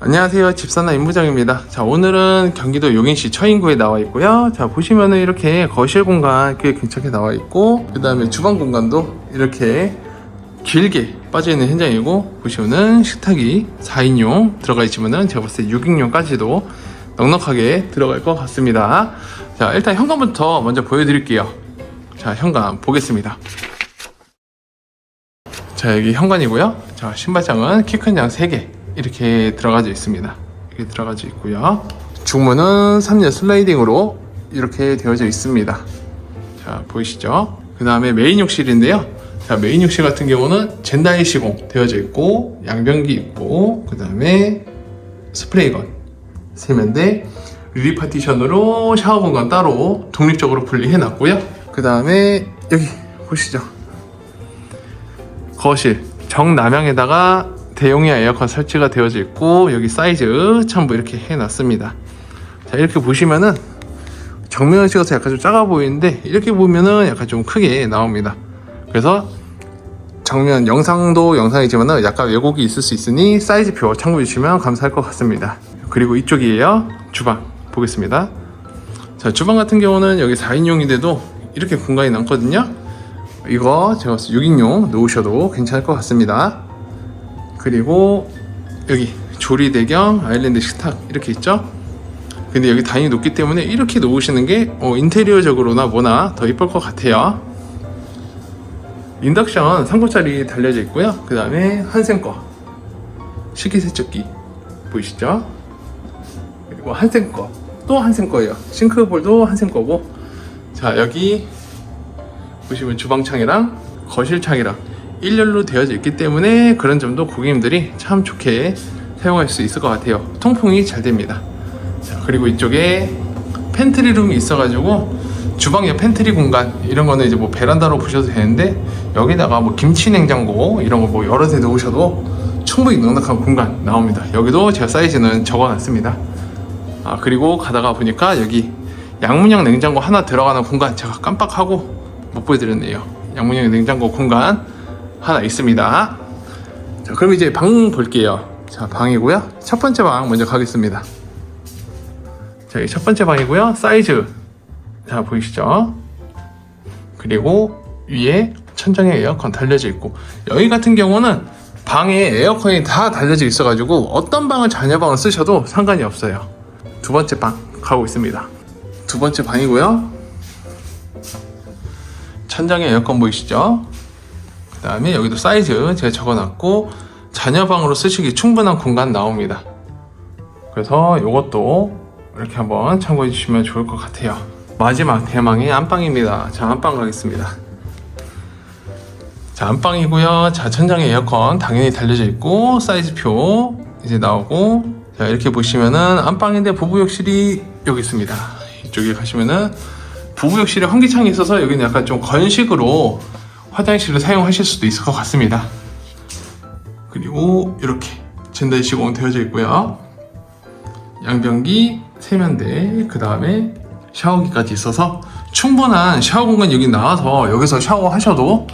안녕하세요. 집사나 임부장입니다. 자, 오늘은 경기도 용인시 처인구에 나와 있고요. 자, 보시면은 이렇게 거실 공간 꽤 괜찮게 나와 있고, 그 다음에 주방 공간도 이렇게 길게 빠져 있는 현장이고, 보시면은 식탁이 4인용 들어가 있지만은 제가 봤을 때 6인용까지도 넉넉하게 들어갈 것 같습니다. 자, 일단 현관부터 먼저 보여드릴게요. 자, 현관 보겠습니다. 자 여기 현관이고요 자 신발장은 키 큰 양 3개 이렇게 들어가져 있습니다. 이렇게 들어가져 있고요. 중문은 3열 슬라이딩으로 이렇게 되어져 있습니다. 자 보이시죠? 그 다음에 메인 욕실인데요. 자 메인 욕실 같은 경우는 젠다이 시공 되어져 있고 양변기 있고 그 다음에 스프레이건 세면대 유리 파티션으로 샤워 공간 따로 독립적으로 분리해 놨고요. 그 다음에 여기 보시죠. 거실 정남향에다가 대용량 에어컨 설치가 되어져 있고 여기 사이즈 전부 이렇게 해놨습니다. 자 이렇게 보시면은 정면을 찍어서 약간 좀 작아 보이는데 이렇게 보면은 약간 좀 크게 나옵니다. 그래서 정면 영상도 영상이지만은 약간 왜곡이 있을 수 있으니 사이즈표 참고해 주시면 감사할 것 같습니다. 그리고 이쪽이에요. 주방 보겠습니다. 자 주방 같은 경우는 여기 4인용인데도 이렇게 공간이 남거든요. 이거 제가 봤을 때 6인용 놓으셔도 괜찮을 것 같습니다. 그리고 여기 조리 대경 아일랜드 식탁 이렇게 있죠? 근데 여기 단이 높기 때문에 이렇게 놓으시는 게 어, 인테리어적으로나 뭐나 더 이쁠 것 같아요. 인덕션 3구짜리 달려져 있고요. 그 다음에 한센 거 식기세척기 보이시죠? 그리고 한센 거또 한센 거예요. 싱크볼도 한센 거고 자 여기 보시면 주방창이랑 거실창이랑 일렬로 되어져 있기 때문에 그런 점도 고객님들이 참 좋게 사용할 수 있을 것 같아요. 통풍이 잘 됩니다. 자, 그리고 이쪽에 팬트리 룸이 있어가지고 주방 옆 팬트리 공간 이런 거는 이제 뭐 베란다로 보셔도 되는데 여기다가 뭐 김치 냉장고 이런 거 뭐 여러 대 놓으셔도 충분히 넉넉한 공간 나옵니다. 여기도 제가 사이즈는 적어놨습니다. 아 그리고 가다가 보니까 여기 양문형 냉장고 하나 들어가는 공간 제가 깜빡하고 못 보여드렸네요. 양문형 냉장고 공간 하나 있습니다. 자, 그럼 이제 방 볼게요. 자, 방이고요. 첫 번째 방 먼저 가겠습니다. 자, 첫 번째 방이고요. 사이즈. 자, 보이시죠? 그리고 위에 천장에 에어컨 달려져 있고 여기 같은 경우는 방에 에어컨이 다 달려져 있어가지고 어떤 방을 자녀방을 쓰셔도 상관이 없어요. 두 번째 방 가고 있습니다. 두 번째 방이고요. 천장에 에어컨 보이시죠? 그 다음에 여기도 사이즈 제가 적어놨고 자녀방으로 쓰시기 충분한 공간 나옵니다. 그래서 이것도 이렇게 한번 참고해 주시면 좋을 것 같아요. 마지막 대망의 안방입니다. 자, 안방 가겠습니다. 자, 안방이고요. 자, 천장에 에어컨 당연히 달려져 있고 사이즈표 이제 나오고 자, 이렇게 보시면은 안방인데 부부욕실이 여기 있습니다. 이쪽에 가시면은 부부욕실에 환기창이 있어서 여기는 약간 좀 건식으로 화장실을 사용하실 수도 있을 것 같습니다. 그리고 이렇게 젠더 시공 되어져 있고요. 양변기, 세면대, 그 다음에 샤워기까지 있어서 충분한 샤워 공간 여기 나와서 여기서 샤워하셔도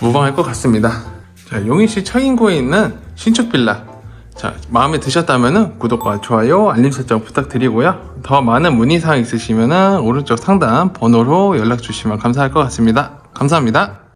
무방할 것 같습니다. 자, 용인시 처인구에 있는 신축 빌라. 자, 마음에 드셨다면 구독과 좋아요, 알림 설정 부탁드리고요. 더 많은 문의사항 있으시면 오른쪽 상단 번호로 연락 주시면 감사할 것 같습니다. 감사합니다.